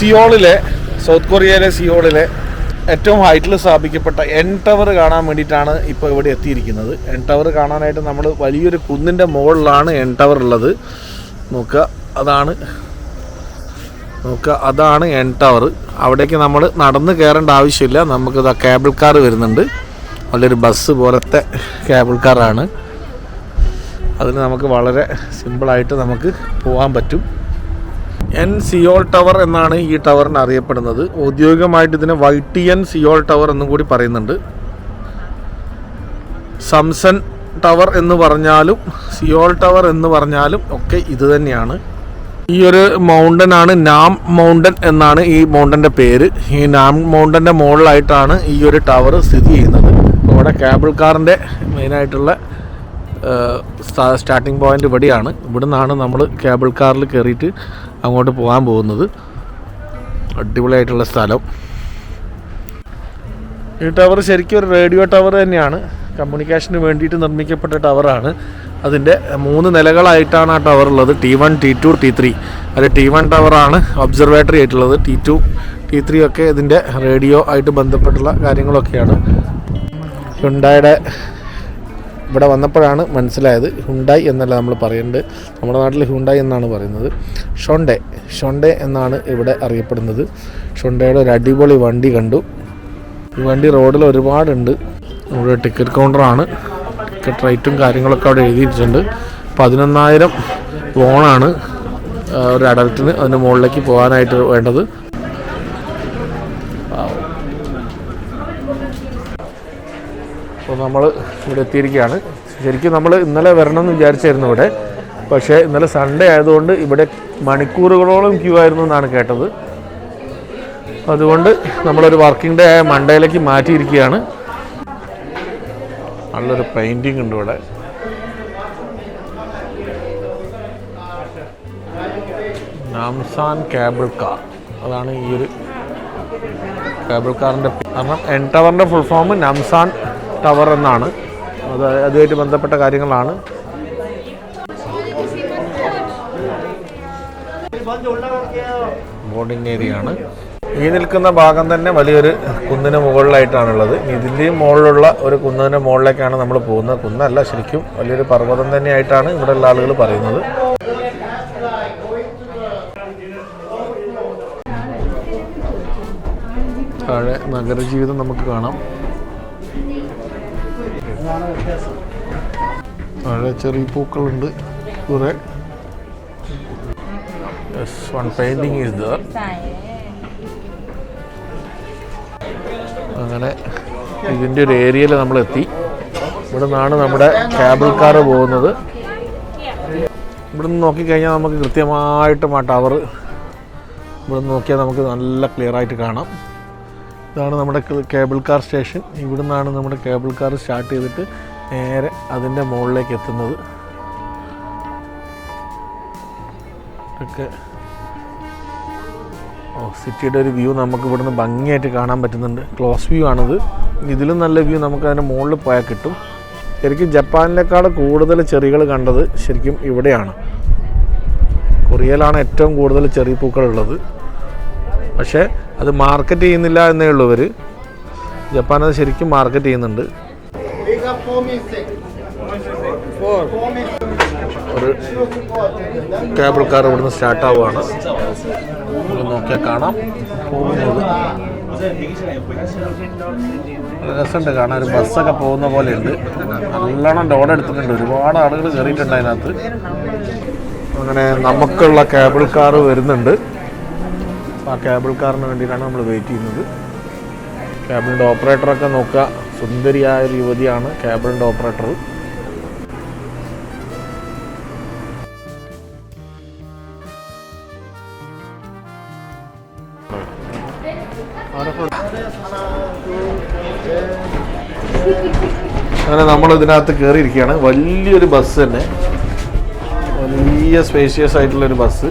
സിയോളിലെ south കൊറിയയിലെ സിയോളിലെ ഏറ്റവും ഹൈറ്റിൽ സ്ഥാപിക്കപ്പെട്ട എൻ ടവർ കാണാൻ വേണ്ടിയിട്ടാണ് ഇപ്പോൾ ഇവിടെ എത്തിയിരിക്കുന്നത്. എൻ ടവർ കാണാനായിട്ട് നമ്മൾ വലിയൊരു കുന്നിന്റെ മുകളിലാണ് എൻ ടവർ ഉള്ളത്. നോക്കുക അതാണ്. നോക്കുക അതാണ് എൻ ടവർ. അവിടേക്ക് നമ്മൾ നടന്ന് കയറേണ്ട ആവശ്യമില്ല. നമുക്കിത് കേബിൾ കാർ വരുന്നുണ്ട്. വലിയൊരു ബസ് പോലത്തെ കേബിൾ കാറാണ്. അതിന് നമുക്ക് വളരെ സിമ്പിളായിട്ട് നമുക്ക് പോകാൻ പറ്റും. എൻ സിയോൾ ടവർ എന്നാണ് ഈ ടവറിന് അറിയപ്പെടുന്നത്. ഔദ്യോഗികമായിട്ട് ഇതിനെ വൈട്ടിയൻ സിയോൾ ടവർ എന്നും കൂടി പറയുന്നുണ്ട്. സംസൺ ടവർ എന്ന് പറഞ്ഞാലും സിയോൾ ടവർ എന്ന് പറഞ്ഞാലും ഒക്കെ ഇത് തന്നെയാണ്. ഈ ഒരു മൗണ്ടൻ ആണ് നാം മൗണ്ടൻ എന്നാണ് ഈ മൗണ്ടന്റെ പേര്. ഈ നാം മൗണ്ടന്റെ മുകളിലായിട്ടാണ് ഈ ഒരു ടവർ സ്ഥിതി ചെയ്യുന്നത്. അവിടെ കേബിൾ കാറിന്റെ മെയിനായിട്ടുള്ള സ്റ്റാർട്ടിംഗ് പോയിന്റ് ഇവിടെയാണ്. ഇവിടെ നിന്നാണ് നമ്മൾ കേബിൾ കാറിൽ കയറിയിട്ട് അങ്ങോട്ട് പോകാൻ പോകുന്നത്. അടിപൊളിയായിട്ടുള്ള സ്ഥലം. ഈ ടവർ ശരിക്കും ഒരു റേഡിയോ ടവർ തന്നെയാണ്. കമ്മ്യൂണിക്കേഷന് വേണ്ടിയിട്ട് നിർമ്മിക്കപ്പെട്ട ടവറാണ്. അതിന്റെ മൂന്ന് നിലകളായിട്ടാണ് ആ ടവർ ഉള്ളത്. T one T two T three അത് ടി വൺ ടവറാണ് ഒബ്സർവേറ്ററി ആയിട്ടുള്ളത്. ടി ടു ടി ത്രീ ഒക്കെ ഇതിന്റെ റേഡിയോ ആയിട്ട് ബന്ധപ്പെട്ടുള്ള കാര്യങ്ങളൊക്കെയാണ്. ഹുണ്ടായുടെ ഇവിടെ വന്നപ്പോഴാണ് മനസ്സിലായത് ഹുണ്ടായി എന്നല്ല നമ്മൾ പറയുന്നത് നമ്മുടെ നാട്ടിൽ ഹുണ്ടായി എന്നാണ് പറയുന്നത്. ഷൊണ്ടെ ഷൊണ്ടെ എന്നാണ് ഇവിടെ അറിയപ്പെടുന്നത്. ഷൊണ്ടയുടെ ഒരു അടിപൊളി വണ്ടി കണ്ടു. ഈ വണ്ടി റോഡിൽ ഒരുപാടുണ്ട്. ഇവിടെ ടിക്കറ്റ് കൗണ്ടറാണ്. ടിക്കറ്റ് റേറ്റും കാര്യങ്ങളൊക്കെ അവിടെ എഴുതിയിട്ടുണ്ട്. പതിനൊന്നായിരം ലോണാണ് ഒരു അഡൽട്ടിന് അതിന് മുകളിലേക്ക് പോകാനായിട്ട് വേണ്ടത്. നമ്മൾ ഇവിടെ എത്തിയിരിക്കുകയാണ്. ശരിക്കും നമ്മൾ ഇന്നലെ വരണം എന്ന് വിചാരിച്ചായിരുന്നു ഇവിടെ. പക്ഷേ ഇന്നലെ സൺഡേ ആയതുകൊണ്ട് ഇവിടെ മണിക്കൂറുകളോളം ക്യൂ ആയിരുന്നു എന്നാണ് കേട്ടത്. അതുകൊണ്ട് നമ്മളൊരു വർക്കിംഗ് ഡേ ആയ മൺഡേയിലേക്ക് മാറ്റിയിരിക്കുകയാണ്. നല്ലൊരു പെയിന്റിംഗ് ഉണ്ട് ഇവിടെ. നാംസാൻ കേബിൾ കാർ അതാണ് ഈ ഒരു കേബിൾ കാറിന്റെ കാരണം എൻ ടവറിന്റെ ഫുൾ ഫോം നംസാൻ ടവർ എന്നാണ്. അത് അതുമായിട്ട് ബന്ധപ്പെട്ട കാര്യങ്ങളാണ്. ബോർഡിംഗ് ഏരിയ ആണ് ഈ നിൽക്കുന്ന ഭാഗം തന്നെ വലിയൊരു കുന്നിന് മുകളിലായിട്ടാണുള്ളത്. ഇതിന്റെയും മുകളിലുള്ള ഒരു കുന്നിന് മുകളിലേക്കാണ് നമ്മൾ പോകുന്നത്. കുന്നല്ല ശരിക്കും വലിയൊരു പർവതം തന്നെയായിട്ടാണ് ഇവിടെ ഉള്ള ആളുകൾ പറയുന്നത്. താഴെ നഗരജീവിതം നമുക്ക് കാണാം. താഴെ ചെറിയ പൂക്കളുണ്ട് കുറെ. വൺ പെയിന്റിങ് ഈസ് ദർ അങ്ങനെ ഇതിന്റെ ഒരു ഏരിയയിൽ നമ്മൾ എത്തി ഇവിടെ നിന്നാണ് നമ്മുടെ കേബിൾ കാർ പോകുന്നത്. ഇവിടെ നിന്ന് നോക്കിക്കഴിഞ്ഞാൽ നമുക്ക് കൃത്യമായിട്ടും ആ ടവർ ഇവിടെ നോക്കിയാൽ നമുക്ക് നല്ല ക്ലിയർ ആയിട്ട് കാണാം. ഇതാണ് നമ്മുടെ കേബിൾ കാർ സ്റ്റേഷൻ ഇവിടെ നിന്നാണ് നമ്മുടെ കേബിൾ കാർ സ്റ്റാർട്ട് ചെയ്തിട്ട് നേരെ അതിന്റെ മുകളിലേക്ക് എത്തുന്നത്. ഒക്കെ. ഓ സിറ്റിയുടെ ഒരു വ്യൂ നമുക്ക് ഇവിടുന്ന് ഭംഗിയായിട്ട് കാണാൻ പറ്റുന്നുണ്ട്. ക്ലോസ് വ്യൂ ആണിത്. ഇതിലും നല്ല വ്യൂ നമുക്ക് അതിന്റെ മുകളിൽ പോയാൽ കിട്ടും. ശരിക്കും ജപ്പാനിലേക്കാൾ കൂടുതൽ ചെറികൾ കണ്ടത് ശരിക്കും ഇവിടെയാണ്. കൊറിയയിലാണ് ഏറ്റവും കൂടുതൽ ചെറിയ പൂക്കളുള്ളത് പക്ഷേ അത് മാർക്കറ്റ് ചെയ്യുന്നില്ല എന്നേ ഉള്ളൂ ജപ്പാൻ അത് ശരിക്കും മാർക്കറ്റ് ചെയ്യുന്നുണ്ട്. ഒരു കേബിൾ കാർ ഇവിടുന്ന് സ്റ്റാർട്ട് ആവുകയാണ് നോക്കിയാൽ കാണാം. രസമുണ്ട് കാണാൻ. ഒരു ബസ്സൊക്കെ പോകുന്ന പോലെയുണ്ട്. നല്ലോണം ലോഡ് എടുത്തിട്ടുണ്ട്. ഒരുപാട് ആളുകൾ കയറിയിട്ടുണ്ട് അതിനകത്ത്. അങ്ങനെ നമുക്കുള്ള കേബിൾ കാർ വരുന്നുണ്ട്. ആ കേബിൾ കാറിന് വേണ്ടിയിട്ടാണ് നമ്മൾ വെയിറ്റ് ചെയ്യുന്നത്. കേബിളിന്റെ ഓപ്പറേറ്ററൊക്കെ നോക്കുക. സുന്ദരിയായ ഒരു യുവതിയാണ് കേബിളിന്റെ ഓപ്പറേറ്റർ അങ്ങനെ നമ്മൾ ഇതിനകത്ത് കയറിയിരിക്കുകയാണ് വലിയൊരു ബസ് തന്നെ. വലിയ സ്പേഷ്യസ് ആയിട്ടുള്ളൊരു ബസ്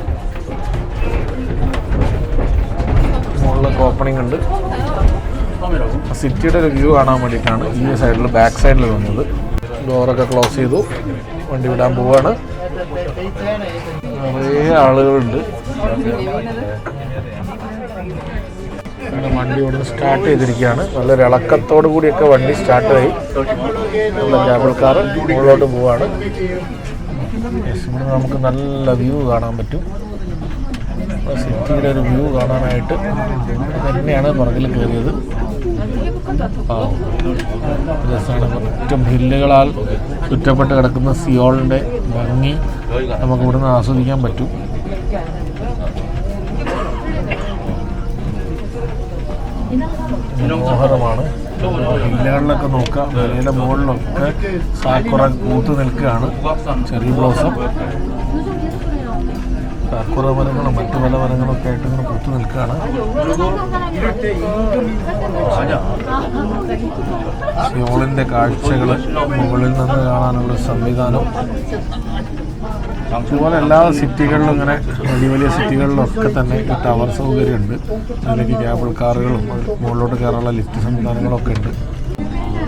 ഓപ്പണിംഗ് സിറ്റിയുടെ ഒരു വ്യൂ കാണാൻ വേണ്ടിയിട്ടാണ് ഈ സൈഡിൽ ബാക്ക് സൈഡിൽ വന്നത്. ഡോറൊക്കെ ക്ലോസ് ചെയ്തു. വണ്ടി വിടാൻ പോവാണ്. നിറയെ ആളുകളുണ്ട്. വണ്ടി ഇവിടെ സ്റ്റാർട്ട് ചെയ്തിരിക്കുകയാണ്. നല്ലൊരു ഇളക്കത്തോടു കൂടിയൊക്കെ വണ്ടി സ്റ്റാർട്ട് ആയി. നല്ല കേബിൾ കാർ മുകളിലോട്ട് പോവാണ്. നമുക്ക് നല്ല വ്യൂ കാണാൻ പറ്റും. സിറ്റിയുടെ ഒരു വ്യൂ കാണാനായിട്ട് തന്നെയാണ് പുറകിൽ കയറിയത്. രസമാണ്. ഒറ്റം ഹില്ലുകളാൽ ചുറ്റപ്പെട്ട് കിടക്കുന്ന സിയോളിന്റെ ഭംഗി നമുക്ക് ഇവിടുന്ന് ആസ്വദിക്കാൻ പറ്റും. മനോഹരമാണ്. ഹില്ലുകളിലൊക്കെ നോക്കാം മലയുടെ മുകളിലൊക്കെ സാക്കുറ കൂത്തു നിൽക്കുകയാണ് ചെറിയ ബ്ലോസം. സാക്കുറ മരങ്ങളും മറ്റു പല മരങ്ങളും ഒക്കെ ആയിട്ട് ഇങ്ങനെ പൂത്തു നിൽക്കുകയാണ്. സിയോളിന്റെ കാഴ്ചകൾ മുകളിൽ നിന്ന് കാണാനുള്ള സംവിധാനം. അതുപോലെ എല്ലാ സിറ്റികളിലും ഇങ്ങനെ വലിയ വലിയ സിറ്റികളിലൊക്കെ തന്നെ ഈ ടവർ സൗകര്യമുണ്ട്. അതിലേക്ക് കേബിൾ കാറുകളും മുകളിലോട്ട് കയറാനുള്ള ലിഫ്റ്റ് സംവിധാനങ്ങളൊക്കെ ഉണ്ട്.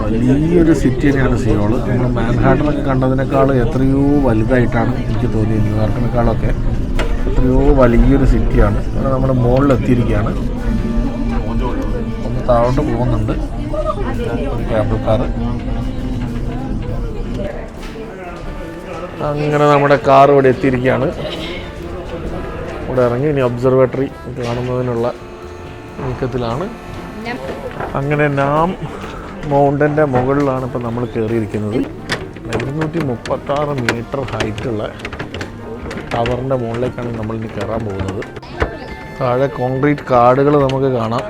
വലിയൊരു സിറ്റി തന്നെയാണ് സിയോൾ നമ്മൾ മാൻഹാട്ടനൊക്കെ കണ്ടതിനേക്കാൾ എത്രയോ വലുതായിട്ടാണ് എനിക്ക് തോന്നിയത് ന്യൂയോർക്കിനേക്കാളൊക്കെ എത്രയോ വലിയൊരു സിറ്റിയാണ്. ഇവിടെ നമ്മുടെ മുകളിൽ എത്തിയിരിക്കുകയാണ് ഒന്ന് താഴോട്ട് പോകുന്നുണ്ട്. ഒരു കാറ് അങ്ങനെ നമ്മുടെ കാർ ഇവിടെ എത്തിയിരിക്കുകയാണ്. ഇവിടെ ഇറങ്ങി ഇനി ഒബ്സർവേറ്ററി കാണുന്നതിനുള്ള നീക്കത്തിലാണ്. അങ്ങനെ നാം മൗണ്ടന്റെ മുകളിലാണ് ഇപ്പോൾ നമ്മൾ കയറിയിരിക്കുന്നത്. ഇരുന്നൂറ്റി മുപ്പത്താറ് മീറ്റർ ഹൈറ്റുള്ള ടവറിന്റെ മുകളിലേക്കാണ് നമ്മൾ ഇനി കയറാൻ പോകുന്നത്. താഴെ കോൺക്രീറ്റ് കാടുകൾ നമുക്ക് കാണാം.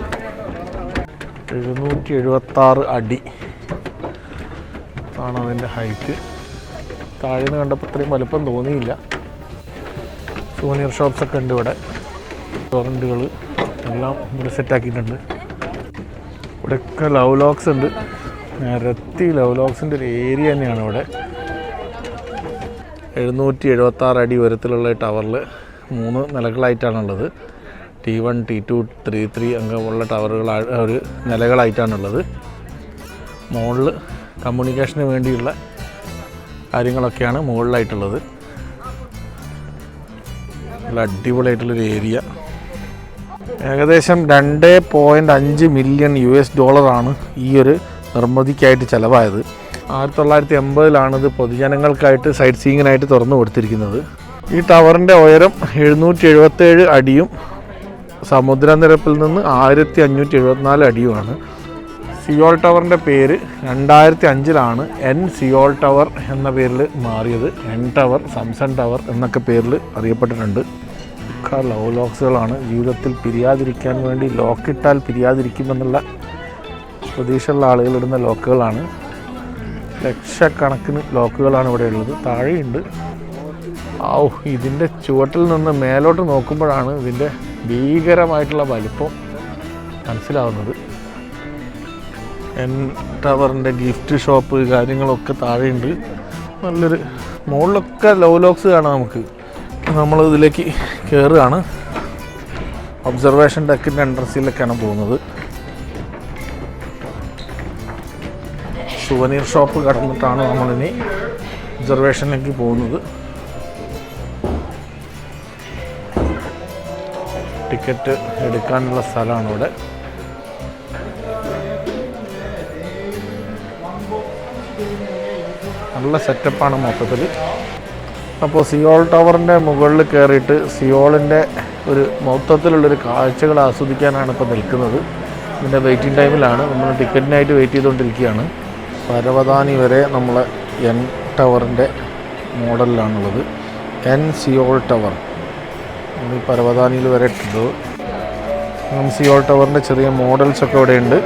എഴുന്നൂറ്റി എഴുപത്താറ് അടി ആണ് അതിന്റെ ഹൈറ്റ്. താഴെ നിന്ന് കണ്ടപ്പോൾ ഇത്രയും വലുപ്പം തോന്നിയില്ല. സൂനിയർ ഷോപ്സ് ഒക്കെ ഉണ്ട് ഇവിടെ. റെസ്റ്റോറന്റുകൾ എല്ലാം ഇവിടെ സെറ്റാക്കിയിട്ടുണ്ട് ഇവിടെയൊക്കെ ലവ് ലോക്സ് ഉണ്ട്. നിരത്തി ലവ് ലോക്സിന്റെ ഒരു ഏരിയ തന്നെയാണ് ഇവിടെ. എഴുന്നൂറ്റി എഴുപത്താറ് അടി ഉയരത്തിലുള്ള ടവറിൽ മൂന്ന് നിലകളായിട്ടാണുള്ളത്. T one T two three three അംഗമുള്ള ടവറുകൾ ഒരു നിലകളായിട്ടാണുള്ളത്. മുകളിൽ കമ്മ്യൂണിക്കേഷന് വേണ്ടിയുള്ള കാര്യങ്ങളൊക്കെയാണ് മുകളിലായിട്ടുള്ളത് നല്ല അടിപൊളിയായിട്ടുള്ളൊരു ഏരിയ. ഏകദേശം രണ്ട് പോയിന്റ് അഞ്ച് മില്യൺ യു എസ് ഡോളറാണ് ഈ ഒരു നിർമ്മിതിക്കായിട്ട് ചിലവായത്. ആയിരത്തി തൊള്ളായിരത്തി എൺപതിലാണ് ഇത് പൊതുജനങ്ങൾക്കായിട്ട് സൈറ്റ് സീയിങ്ങിനായിട്ട് തുറന്നു കൊടുത്തിരിക്കുന്നത്. ഈ ടവറിന്റെ ഉയരം എഴുന്നൂറ്റി എഴുപത്തേഴ് അടിയും സമുദ്രനിരപ്പിൽ നിന്ന് ആയിരത്തി അഞ്ഞൂറ്റി എഴുപത്തിനാല് അടിയുമാണ്. സിയോൾ ടവറിന്റെ പേര് രണ്ടായിരത്തി അഞ്ചിലാണ് എൻ സിയോൾ ടവർ എന്ന പേരിൽ മാറിയത്. എൻ ടവർ സംസൺ ടവർ എന്നൊക്കെ പേരിൽ അറിയപ്പെട്ടിട്ടുണ്ട്. ഒക്കെ ലവ് ലോക്സുകളാണ് ജീവിതത്തിൽ പിരിയാതിരിക്കാൻ വേണ്ടി ലോക്കിട്ടാൽ പിരിയാതിരിക്കുമെന്നുള്ള പ്രതീക്ഷയുള്ള ആളുകളിടുന്ന ലോക്കുകളാണ് ലക്ഷക്കണക്കിന് ലോക്കുകളാണ് ഇവിടെ ഉള്ളത്. താഴെയുണ്ട്. ഔ ഇതിന്റെ ചുവട്ടിൽ നിന്ന് മേലോട്ട് നോക്കുമ്പോഴാണ് ഇതിന്റെ ഭീകരമായിട്ടുള്ള വലിപ്പം മനസ്സിലാവുന്നത്. എൻ ടവറിന്റെ ഗിഫ്റ്റ് ഷോപ്പ് കാര്യങ്ങളൊക്കെ താഴെയുണ്ട്. നല്ലൊരു മുകളിലൊക്കെ ലവ് ലോക്സ് കാണാം നമുക്ക്. നമ്മൾ ഇതിലേക്ക് കയറുകയാണ് ഒബ്സർവേഷൻ ഡെക്കിന്റെ എൻട്രൻസിലൊക്കെയാണ് പോകുന്നത്. സുവനീർ ഷോപ്പ് കടന്നിട്ടാണ് നമ്മളിനി റിസർവേഷനിലേക്ക് പോകുന്നത്. ടിക്കറ്റ് എടുക്കാനുള്ള സ്ഥലമാണ് ഇവിടെ. നല്ല സെറ്റപ്പാണ് മൊത്തത്തിൽ അപ്പോൾ സിയോൾ ടവറിന്റെ മുകളിൽ കയറിയിട്ട് സിയോളിന്റെ ഒരു മൊത്തത്തിലുള്ളൊരു കാഴ്ചകൾ ആസ്വദിക്കാനാണ് ഇപ്പോൾ നിൽക്കുന്നത്. ഇതിന്റെ വെയിറ്റിംഗ് ടൈമിലാണ് നമ്മൾ ടിക്കറ്റിനായിട്ട് വെയിറ്റ് ചെയ്തുകൊണ്ടിരിക്കുകയാണ്. പരവതാനി വരെ നമ്മൾ എൻ ടവറിന്റെ മോഡലിലാണുള്ളത്. എൻ സിയോൾ ടവർ നമ്മൾ ഈ പരവതാനിയിൽ വരെ ഇട്ടത് സിയോൾ ടവറിന്റെ ചെറിയ മോഡൽസൊക്കെ ഇവിടെ ഉണ്ട്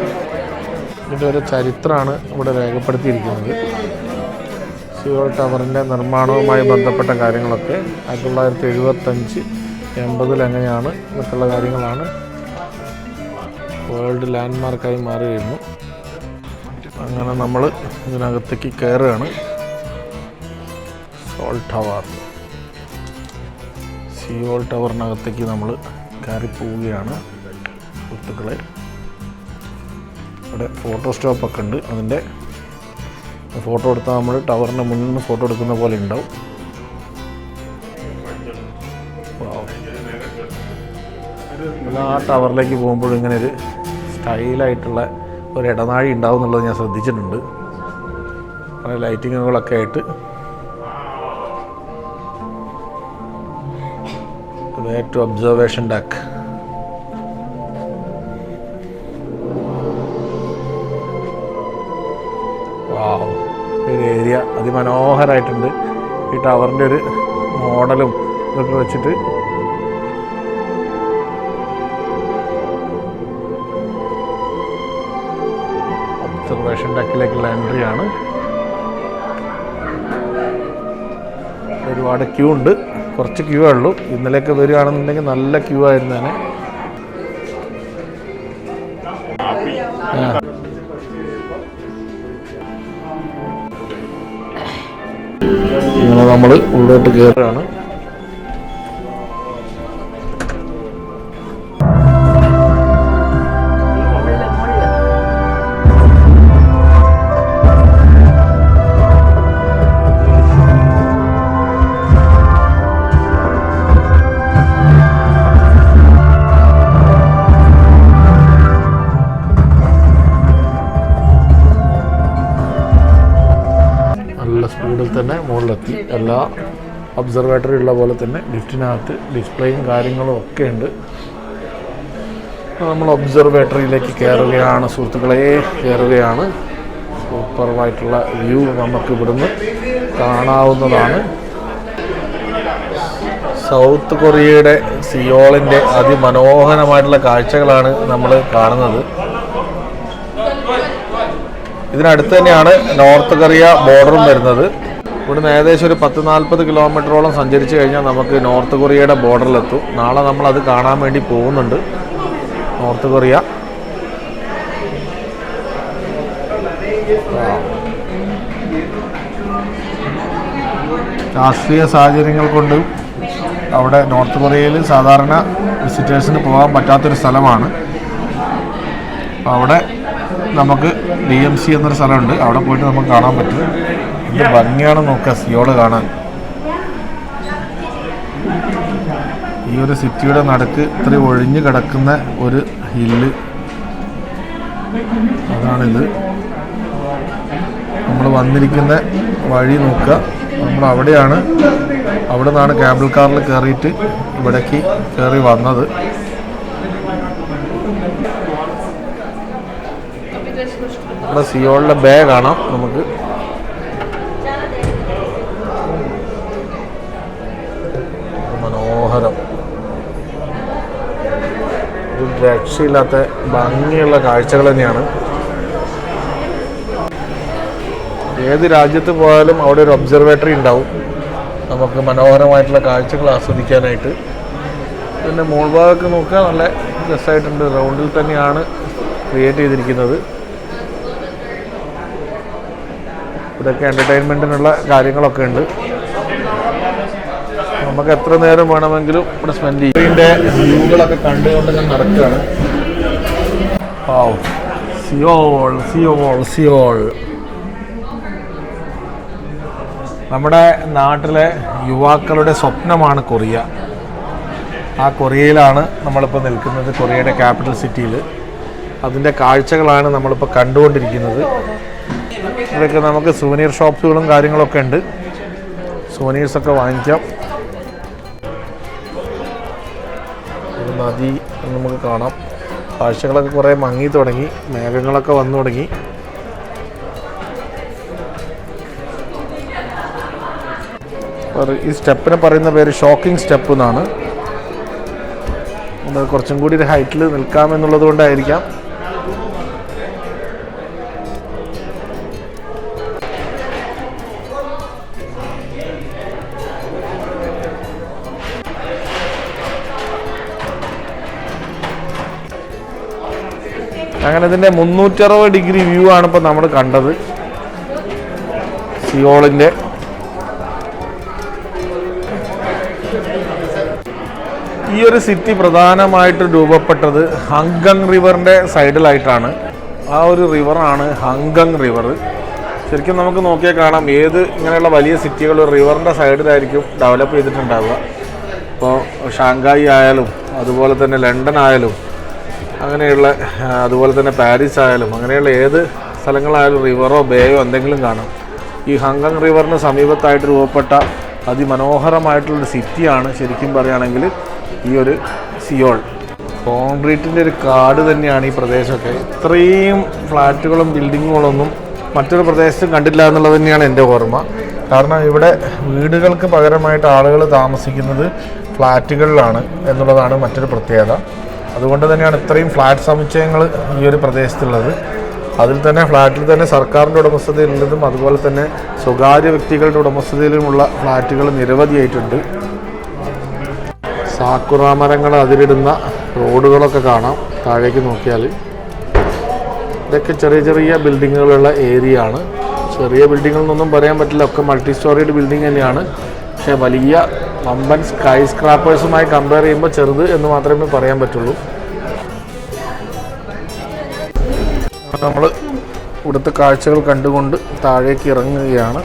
ഇതിന്റെ ഒരു ചരിത്രമാണ് ഇവിടെ രേഖപ്പെടുത്തിയിരിക്കുന്നത്. സിയോൾ ടവറിന്റെ നിർമ്മാണവുമായി ബന്ധപ്പെട്ട കാര്യങ്ങളൊക്കെ ആയിരത്തി തൊള്ളായിരത്തി എഴുപത്തഞ്ച് എൺപതിൽ എങ്ങനെയാണ് കാര്യങ്ങളാണ്. വേൾഡ് ലാൻഡ്മാർക്കായി മാറിയിരുന്നു. അങ്ങനെ നമ്മൾ ഇതിനകത്തേക്ക് കയറുകയാണ്. സോൾ ടവർ സിയോൾ ടവറിനകത്തേക്ക് നമ്മൾ കയറി പോവുകയാണ് സുഹൃത്തുക്കളെ. ഇവിടെ ഫോട്ടോ സ്റ്റോപ്പൊക്കെ ഉണ്ട്. അതിന്റെ ഫോട്ടോ എടുത്താൽ നമ്മൾ ടവറിന്റെ മുന്നിൽ നിന്ന് ഫോട്ടോ എടുക്കുന്ന പോലെ ഉണ്ടാവും. ആ ടവറിലേക്ക് പോകുമ്പോഴും ഇങ്ങനെ ഒരു സ്റ്റൈലായിട്ടുള്ള ഒരു ഇടനാഴി ഉണ്ടാവും എന്നുള്ളത് ഞാൻ ശ്രദ്ധിച്ചിട്ടുണ്ട്. അങ്ങനെ ലൈറ്റിങ്ങുകളൊക്കെ ആയിട്ട്. Way to observation deck area അതിമനോഹരമായിട്ടുണ്ട് ഈ ടവറിന്റെ ഒരു മോഡലും ഇതൊക്കെ വെച്ചിട്ട് ഒബ്സർവേഷൻ ഡക്കിലേക്കുള്ള എൻട്രി ആണ്. ഒരുപാട് ക്യൂ ഉണ്ട്. കുറച്ച് ക്യൂ ഉള്ളൂ. ഇന്നലെയൊക്കെ വരികയാണെന്നുണ്ടെങ്കിൽ നല്ല ക്യൂ ആയിരുന്നേനെ നമ്മൾ ഉള്ളോട്ട് കയറുകയാണ് എല്ലാ ഒബ്സർവേറ്ററി ഉള്ള പോലെ തന്നെ ലിഫ്റ്റിനകത്ത് ഡിസ്പ്ലേയും കാര്യങ്ങളും ഒക്കെ ഉണ്ട്. നമ്മൾ ഒബ്സർവേറ്ററിയിലേക്ക് കയറുകയാണ് സുഹൃത്തുക്കളെ. കയറുകയാണ്. സൂപ്പറായിട്ടുള്ള വ്യൂ നമുക്ക് ഇവിടുന്ന് കാണാവുന്നതാണ്. സൗത്ത് കൊറിയയുടെ സിയോളിന്റെ അതിമനോഹരമായിട്ടുള്ള കാഴ്ചകളാണ് നമ്മൾ കാണുന്നത്. ഇതിനടുത്ത് തന്നെയാണ് നോർത്ത് കൊറിയ ബോർഡറും വരുന്നത്. ഇവിടുന്ന് ഏകദേശം ഒരു പത്ത് നാൽപ്പത് കിലോമീറ്ററോളം സഞ്ചരിച്ച് കഴിഞ്ഞാൽ നമുക്ക് നോർത്ത് കൊറിയയുടെ ബോർഡറിലെത്തും. നാളെ നമ്മൾ അത് കാണാൻ വേണ്ടി പോകുന്നുണ്ട്. North Korea. രാഷ്ട്രീയ സാഹചര്യങ്ങൾ കൊണ്ട് അവിടെ നോർത്ത് കൊറിയയിൽ സാധാരണ വിസിറ്റേഴ്സിന് പോകാൻ പറ്റാത്തൊരു സ്ഥലമാണ്. അവിടെ നമുക്ക് ഡി എം സി എന്നൊരു സ്ഥലമുണ്ട്. അവിടെ പോയിട്ട് നമുക്ക് കാണാൻ പറ്റും. എന്ത് ഭംഗിയാണ് നോക്കുക സിയോൾ കാണാൻ. ഈ ഒരു സിറ്റിയുടെ നടുക്ക് ഇത്ര ഒഴിഞ്ഞു കിടക്കുന്ന ഒരു ഹില്ല്. അതാണിത്. നമ്മൾ വന്നിരിക്കുന്ന വഴി നോക്കുക. നമ്മൾ അവിടെയാണ്. അവിടെ നിന്നാണ് കേബിൾ കാറിൽ കയറിയിട്ട് ഇവിടേക്ക് കയറി വന്നത്. ഇവിടെ സിയോളിലെ ബേ കാണാം. നമുക്ക് മനോഹരം ഒരു രക്ഷയില്ലാത്ത ഭംഗിയുള്ള കാഴ്ചകൾ തന്നെയാണ്. ഏത് രാജ്യത്ത് പോയാലും അവിടെ ഒരു ഒബ്സർവേറ്ററി ഉണ്ടാവും. നമുക്ക് മനോഹരമായിട്ടുള്ള കാഴ്ചകൾ ആസ്വദിക്കാനായിട്ട്. പിന്നെ മോൾഭാഗമൊക്കെ നോക്കുക നല്ല രസമായിട്ടുണ്ട്. റൗണ്ടിൽ തന്നെയാണ് ക്രിയേറ്റ് ചെയ്തിരിക്കുന്നത്. ഇതൊക്കെ എന്റർടൈൻമെന്റിനുള്ള കാര്യങ്ങളൊക്കെ ഉണ്ട്. നമുക്ക് എത്ര നേരം വേണമെങ്കിലും ഇവിടെ സ്പെൻഡ് ചെയ്യും. ഇതിന്റെ വ്യൂകളൊക്കെ കണ്ടുകൊണ്ട് ഞാൻ നടക്കുകയാണ്. സിയോൾ സിയോൾ സിയോൾ നമ്മുടെ നാട്ടിലെ യുവാക്കളുടെ സ്വപ്നമാണ് കൊറിയ. ആ കൊറിയയിലാണ് നമ്മളിപ്പോൾ നിൽക്കുന്നത് കൊറിയയുടെ ക്യാപിറ്റൽ സിറ്റിയിൽ അതിന്റെ കാഴ്ചകളാണ് നമ്മളിപ്പോൾ കണ്ടുകൊണ്ടിരിക്കുന്നത്. ഇതൊക്കെ നമുക്ക് സുവനീർ ഷോപ്സുകളും കാര്യങ്ങളൊക്കെ ഉണ്ട്. സുവനീർസൊക്കെ വാങ്ങിക്കാം. നദി നമുക്ക് കാണാം. കാഴ്ചകളൊക്കെ കുറേ മങ്ങി തുടങ്ങി മേഘങ്ങളൊക്കെ വന്നു തുടങ്ങി. ഈ സ്റ്റെപ്പിനെ പറയുന്ന പേര് ഷോക്കിംഗ് സ്റ്റെപ്പ് എന്നാണ്. കുറച്ചും കൂടി ഒരു ഹൈറ്റിൽ നിൽക്കാമെന്നുള്ളത് കൊണ്ടായിരിക്കാം. അങ്ങനെ ഇതിന്റെ മുന്നൂറ്ററുപത് ഡിഗ്രി വ്യൂ ആണ് ഇപ്പോൾ നമ്മൾ കണ്ടത്. സിയോളിന്റെ ഈ ഒരു സിറ്റി പ്രധാനമായിട്ട് രൂപപ്പെട്ടത് ഹങ്കങ് റിവറിന്റെ സൈഡിലായിട്ടാണ് ആ ഒരു റിവറാണ് ഹങ്കങ് റിവർ ശരിക്കും നമുക്ക് നോക്കിയാൽ കാണാം ഏത് ഇങ്ങനെയുള്ള വലിയ സിറ്റികൾ റിവറിന്റെ സൈഡിലായിരിക്കും ഡെവലപ്പ് ചെയ്തിട്ടുണ്ടാവുക. ഇപ്പോൾ ഷാങ്കായി ആയാലും അതുപോലെ തന്നെ ലണ്ടൻ ആയാലും അങ്ങനെയുള്ള അതുപോലെ തന്നെ പാരീസ് ആയാലും അങ്ങനെയുള്ള ഏത് സ്ഥലങ്ങളായാലും റിവറോ ബേയോ എന്തെങ്കിലും കാണാം. ഈ ഹങ്കങ് റിവറിന് സമീപത്തായിട്ട് രൂപപ്പെട്ട അതിമനോഹരമായിട്ടുള്ളൊരു സിറ്റിയാണ് ശരിക്കും പറയുകയാണെങ്കിൽ ഈ ഒരു സിയോൾ. കോൺക്രീറ്റിന്റെ ഒരു കാട് തന്നെയാണ് ഈ പ്രദേശമൊക്കെ. ഇത്രയും ഫ്ലാറ്റുകളും ബിൽഡിങ്ങുകളൊന്നും മറ്റൊരു പ്രദേശത്തും കണ്ടില്ല എന്നുള്ളത് തന്നെയാണ് എന്റെ ഓർമ്മ. കാരണം ഇവിടെ വീടുകൾക്ക് പകരമായിട്ട് ആളുകൾ താമസിക്കുന്നത് ഫ്ലാറ്റുകളിലാണ് എന്നുള്ളതാണ് മറ്റൊരു പ്രത്യേകത. അതുകൊണ്ട് തന്നെയാണ് ഇത്രയും ഫ്ലാറ്റ് സമുച്ചയങ്ങൾ ഈ ഒരു പ്രദേശത്തുള്ളത്. അതിൽ തന്നെ ഫ്ലാറ്റിൽ തന്നെ സർക്കാരിന്റെ ഉടമസ്ഥതയിലുള്ളതും അതുപോലെ തന്നെ സ്വകാര്യ വ്യക്തികളുടെ ഉടമസ്ഥതയിലുമുള്ള ഫ്ലാറ്റുകൾ നിരവധിയായിട്ടുണ്ട്. സാക്കുറ മരങ്ങൾ അതിരിടുന്ന റോഡുകളൊക്കെ കാണാം. താഴേക്ക് നോക്കിയാൽ ഇതൊക്കെ ചെറിയ ചെറിയ ബിൽഡിങ്ങുകളുള്ള ഏരിയ ആണ് ചെറിയ ബിൽഡിങ്ങുകളൊന്നും പറയാൻ പറ്റില്ല. ഒക്കെ മൾട്ടി സ്റ്റോറീഡ് ബിൽഡിംഗ് തന്നെയാണ്. പക്ഷേ വലിയ വമ്പൻ സ്കൈ സ്ക്രാപ്പേഴ്സുമായി കമ്പയർ ചെയ്യുമ്പോൾ ചെറുത് എന്ന് മാത്രമേ പറയാൻ പറ്റുള്ളൂ. നമ്മൾ ഇവിടുത്തെ കാഴ്ചകൾ കണ്ടുകൊണ്ട് താഴേക്ക് ഇറങ്ങുകയാണ്.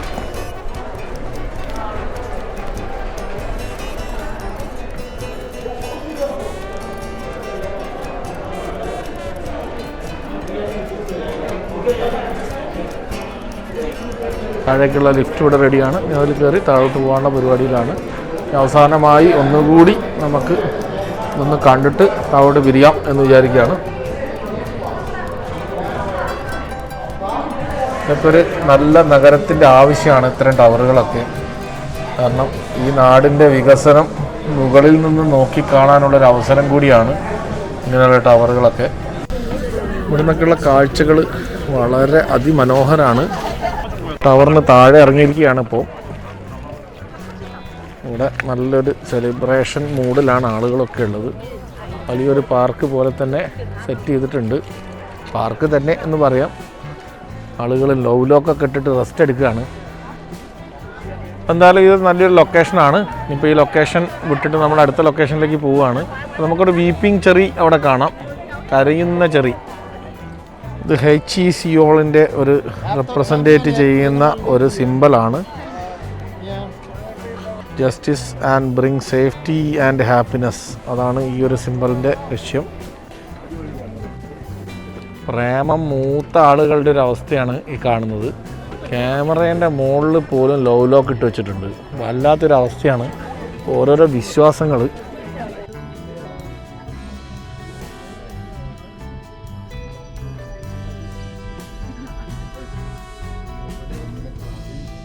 താഴേക്കുള്ള ലിഫ്റ്റ് ഇവിടെ റെഡിയാണ്. അതിൽ കയറി താഴോട്ട് പോകാനുള്ള പരിപാടിയിലാണ്. അവസാനമായി ഒന്നുകൂടി നമുക്ക് ഒന്ന് കണ്ടിട്ട് താഴോട്ട് പിരിയാം എന്ന് വിചാരിക്കുകയാണ്. ഇതൊക്കെ ഒരു നല്ല നഗരത്തിന്റെ ആവശ്യമാണ് ഇത്തരം ടവറുകളൊക്കെ. കാരണം ഈ നാടിന്റെ വികസനം മുകളിൽ നിന്ന് നോക്കിക്കാണാനുള്ളൊരു അവസരം കൂടിയാണ് ഇങ്ങനെയുള്ള ടവറുകളൊക്കെ. ഇവിടെ നിന്നൊക്കെയുള്ള കാഴ്ചകൾ വളരെ അതിമനോഹരമാണ് ടവറിന് താഴെ ഇറങ്ങിയിരിക്കുകയാണ് ഇപ്പോൾ ഇവിടെ നല്ലൊരു സെലിബ്രേഷൻ മൂഡിലാണ് ആളുകളൊക്കെ ഉള്ളത്. വലിയൊരു പാർക്ക് പോലെ തന്നെ സെറ്റ് ചെയ്തിട്ടുണ്ട്. പാർക്ക് തന്നെ എന്ന് പറയാം. ആളുകൾ ലവ് ലോക്കൊക്കെ ഇട്ടിട്ട് റെസ്റ്റ് എടുക്കുകയാണ്. എന്തായാലും ഇത് നല്ലൊരു ലൊക്കേഷനാണ് ഇപ്പോൾ ഈ ലൊക്കേഷൻ വിട്ടിട്ട് നമ്മൾ അടുത്ത ലൊക്കേഷനിലേക്ക് പോവുകയാണ്. നമുക്കൊരു വീപ്പിംഗ് ചെറി അവിടെ കാണാം. കരയുന്ന ചെറി ഇത് ഹെച്ച് ഇ സിയോളിന്റെ ഒരു റെപ്രസെന്റേറ്റ് ചെയ്യുന്ന ഒരു സിമ്പലാണ് justice and bring safety and happiness അതാണ് ഈ ഒരു സിമ്പലിന്റെ ലക്ഷ്യം. പ്രേമം മൂത്ത ആളുകളുടെ ഒരു അവസ്ഥയാണ് ഈ കാണുന്നത്. ക്യാമറേന്റെ മുകളിൽ പോലും ലവ് ലോക്ക് ഇട്ട് വെച്ചിട്ടുണ്ട്. വല്ലാത്തൊരവസ്ഥയാണ് ഓരോരോ വിശ്വാസങ്ങൾ